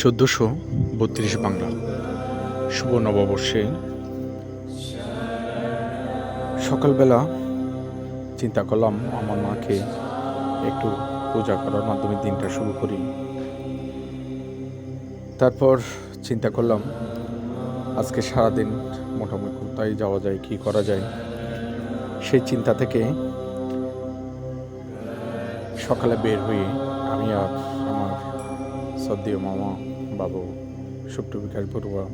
চোদ্দোশো বত্রিশ বাংলা। শুভ নববর্ষে। সকালবেলা চিন্তা করলাম, আমার মাকে একটু পূজা করার মাধ্যমে দিনটা শুরু করি। তারপর চিন্তা করলাম, আজকে সারাদিন মোটামুটি কোথায় যাওয়া যায়, কি করা যায়? সেই চিন্তা থেকে সকালে বের হয়ে আমি আর আমার সদ্দীয় মামা বাবু সুপ্ত বিকাশ বড়ুয়া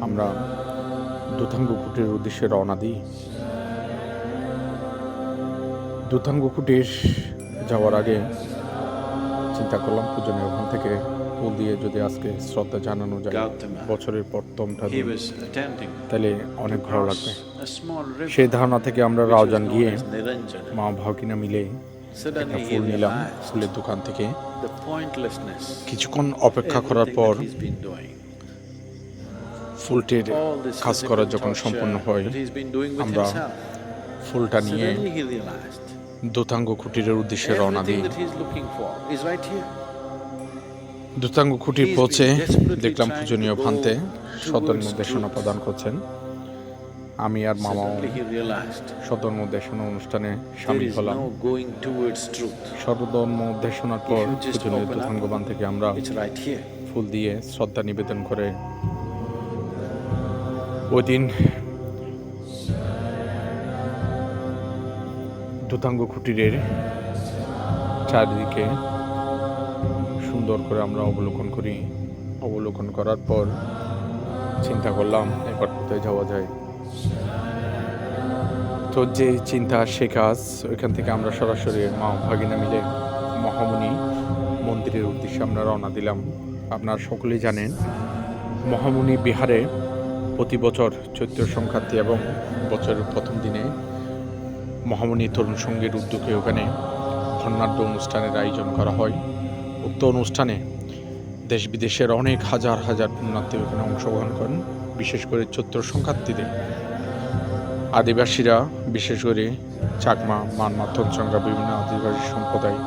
আমরা দুথাঙ্গ কুটির উদ্দেশ্যে রওনা দিই দুথাঙ্গ কুটির যাওয়ার আগে চিন্তা করলাম পূজনীয় ওখান থেকে ফুল দিয়ে যদি আজকে শ্রদ্ধা জানানো যায় বছরের প্রথমটা তাহলে অনেক ভালো লাগবে সেই ধারণা থেকে আমরা রাওজান গিয়ে. মা ভাগিনা মিলে কিছুক্ষণ অপেক্ষা করার পর ফুলটির কাজ করা যখন সম্পূর্ণ হয় আমরা ফুলটা নিয়ে দুতাঙ্গ কুটিরের উদ্দেশ্যে রওনা দিই। দুতাঙ্গ খুঁটির পৌঁছে দেখলাম পূজনীয় ভান্তে সদর নির্দেশনা প্রদান করছেন। আমি আর মামা Suddenly he realized সদর নির্দেশনা অনুষ্ঠানে সামিল হলাম. সদর নির্দেশনার পর দোতাঙ্গবান থেকে আমরা. ফুল দিয়ে শ্রদ্ধা নিবেদন করে ওই দিন দুতাঙ্গ কুটিরের চারিদিকে সুন্দর করে আমরা অবলোকন করি অবলোকন করার পর চিন্তা করলাম এবার কোথায় যাওয়া যায় তো যে চিন্তা, সে কাজ, ওইখান থেকে আমরা সরাসরি মা ভাগিনা মিলে মহামুনি মন্দিরের উদ্দেশ্যে আমরা রওনা দিলাম। আপনারা সকলেই জানেন মহামুনি বিহারে প্রতি বছর চৈত্র সংক্রান্তি এবং বছরের প্রথম দিনে মহামুনি তরুণ সঙ্গীর উদ্যোগে ওখানে বর্ণাঢ্য অনুষ্ঠানের আয়োজন করা হয়। উক্ত অনুষ্ঠানে দেশ বিদেশের অনেক হাজার হাজার পুণ্যার্থী ওখানে অংশগ্রহণ করেন। বিশেষ করে চৈত্র সংক্রান্তিতে আদিবাসীরা, বিশেষ করে চাকমা মানমা তঞ্চঙ্গা বিভিন্ন আদিবাসী সম্প্রদায়,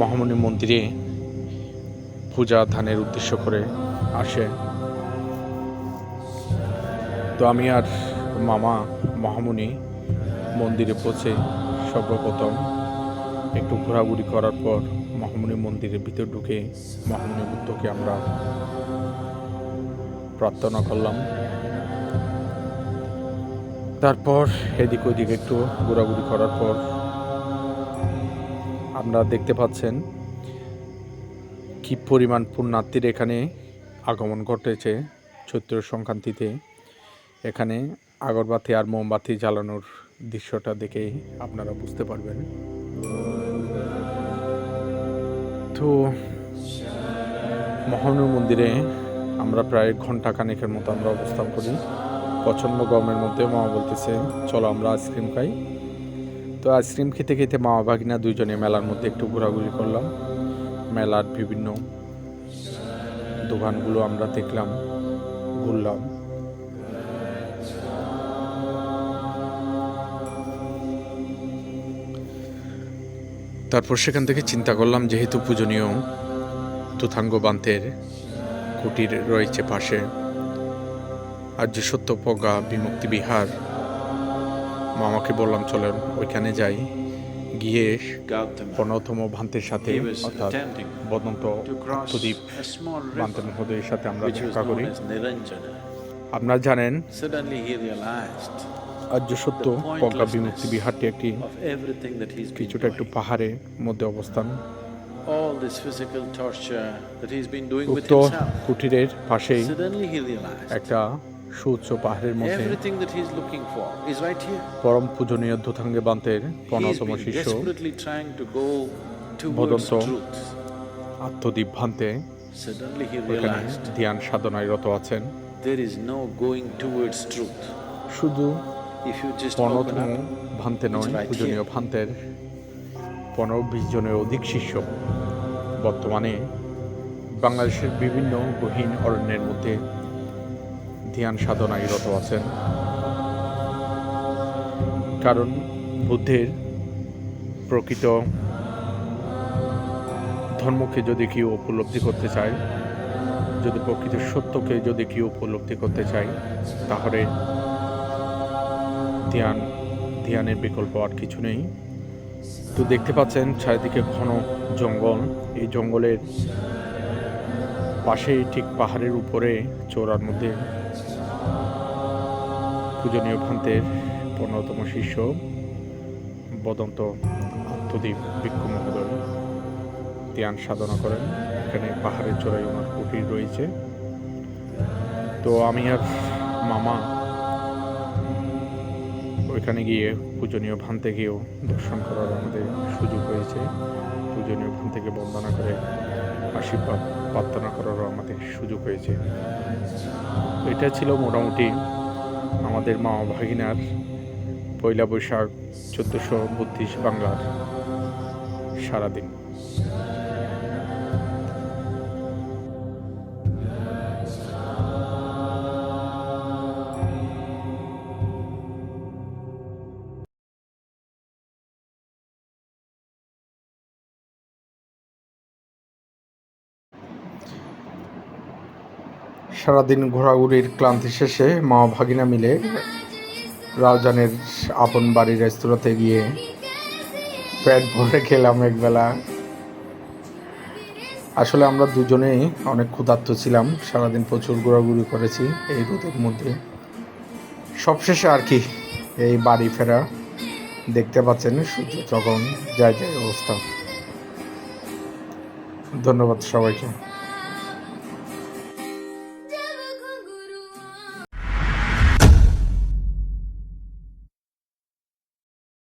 মহামণি মন্দিরে পূজা ধানের উদ্দেশ্য করে আসে। তো আমি আর মামা মহামণি মন্দিরে পৌঁছে সর্বপ্রথম একটু ঘোরাঘুরি করার পর মহামণি মন্দিরের ভিতর ঢুকে মহামণি বুদ্ধকে আমরা প্রার্থনা করলাম। তারপর এদিক ওদিক একটু ঘোরাঘুরি করার পর আপনারা দেখতে পাচ্ছেন কি পরিমাণ পুণ্যার্থীর এখানে আগমন ঘটেছে চৈত্র সংক্রান্তিতে। এখানে আগরবাতি আর মোমবাতি জ্বালানোর দৃশ্যটা দেখে আপনারা বুঝতে পারবেন। তো মহানু মন্দিরে আমরা প্রায় ঘণ্টা খানেকের মতো আমরা অবস্থান করি। প্রচণ্ড গরমের মধ্যে মামা বলতেছে, চলো আমরা আইসক্রিম খাই। তো আইসক্রিম খেতে খেতে মামা ভাগিনা দুইজনে মেলার মধ্যে একটু ঘোরাঘুরি করলাম। মেলার বিভিন্ন দোকানগুলো আমরা দেখলাম, ঘুরলাম। তারপর সেখান থেকে চিন্তা করলাম, যেহেতু পূজনীয় তুথাঙ্গ বান্তের কুটির রয়েছে পাশে আর যে সত্য প্রজ্ঞা বিমুক্তি বিহার মামাকে বললাম চলেন ওইখানে যাই। গিয়ে প্রণতম ভান্তের সাথে অর্থাৎ বদন্ত প্রদীপ ভান্ত মহোদয়ের সাথে আমরা চেষ্টা করি। আপনারা জানেন আর্য সত্য প্রজ্ঞা বিমুক্তি বিহারটি একটি কিছুটা একটু পাহাড়ের মধ্যে অবস্থান। কুটিরের পাশেই একটা সুচ পাহাড়ের মধ্যে। পরম পূজনীয় দুথাঙ্গে বান্তের পনাতম শিষ্য ভদন্ত আত্মদিভ্রান্তে ধ্যান সাধনায় রত আছেন। শুধু ভান্তে নয় পূজনীয় ভান্তের পনেরো বিশ জনের অধিক শিষ্য। বর্তমানে বাংলাদেশের বিভিন্ন গহীন অরণ্যের মধ্যে ধ্যান সাধনায় রত আছেন। কারণ বুদ্ধের প্রকৃত ধর্মকে যদি কেউ উপলব্ধি করতে চায়, যদি প্রকৃত সত্যকে যদি কেউ উপলব্ধি করতে চায়, তাহলে ধ্যান, ধ্যানের বিকল্প আর কিছু নেই। তো দেখতে পাচ্ছেন চারিদিকে ঘন জঙ্গল। এই জঙ্গলের পাশেই ঠিক পাহাড়ের উপরে চৌড়ার মধ্যে পূজনীয় ভান্তের পনেরোতম শিষ্য, বদন্ত আত্মদ্বীপ ভিক্ষু মহোদয়। ধ্যান সাধনা করেন। এখানে পাহাড়ের চূড়ায় ওনার কুটির রয়েছে। তো আমি আর মামা ওইখানে গিয়ে পূজনীয় ভান্তে গিয়েও দর্শন করার আমাদের সুযোগ হয়েছে। পূজনীয় ভান থেকে বন্দনা করে, আশীর্বাদ প্রার্থনা করারও আমাদের সুযোগ হয়েছে। এটা ছিল মোটামুটি আমাদের মা ভাগিনার পয়লা বৈশাখ চোদ্দোশো বত্রিশ বাংলার সারাদিন। সারাদিন ঘোরাঘুরির ক্লান্তি শেষে মা ভাগিনা মিলে রাউজানের আপন বাড়ির রেস্তোরাঁতে গিয়ে প্যাট ভরে খেলাম একবেলা। আসলে আমরা দুজনেই অনেক ক্ষুধার্ত ছিলাম, সারাদিন প্রচুর ঘোরাঘুরি করেছি এই রোদের মধ্যে। সবশেষে আর কি, এই বাড়ি ফেরা। দেখতে পাচ্ছেন সূর্য তখন যায় যায় অবস্থা। ধন্যবাদ সবাইকে।